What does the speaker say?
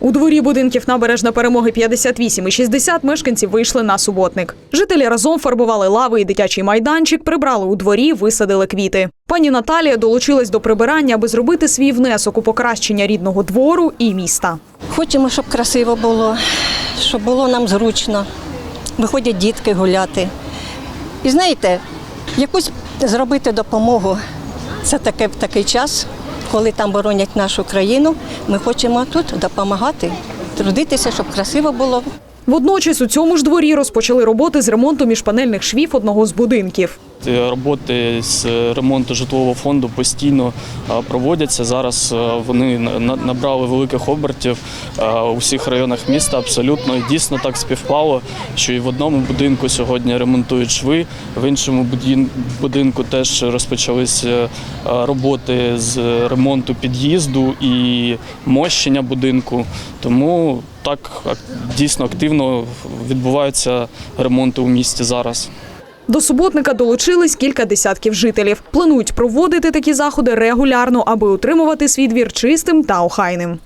У дворі будинків набережна перемоги 58 і 60 мешканців вийшли на суботник. Жителі разом фарбували лави і дитячий майданчик, прибрали у дворі, висадили квіти. Пані Наталія долучилась до прибирання, аби зробити свій внесок у покращення рідного двору і міста. Хочемо, щоб красиво було, щоб було нам зручно. Виходять дітки гуляти. І знаєте, якусь зробити допомогу. Це таке, в такий час, коли там боронять нашу країну. Ми хочемо тут допомагати, трудитися, щоб красиво було. Водночас у цьому ж дворі розпочали роботи з ремонту міжпанельних швів одного з будинків. Е, Роботи з ремонту житлового фонду постійно е, проводяться. Зараз е, вони набрали великих обертів у всіх районах міста. Абсолютно і дійсно так співпало, що і в одному будинку сьогодні ремонтують шви, в іншому будинку теж розпочалися роботи з ремонту під'їзду і мощення будинку. Тому так дійсно активно відбуваються ремонти у місті зараз. До суботника долучились кілька десятків жителів. Планують проводити такі заходи регулярно, аби утримувати свій двір чистим та охайним.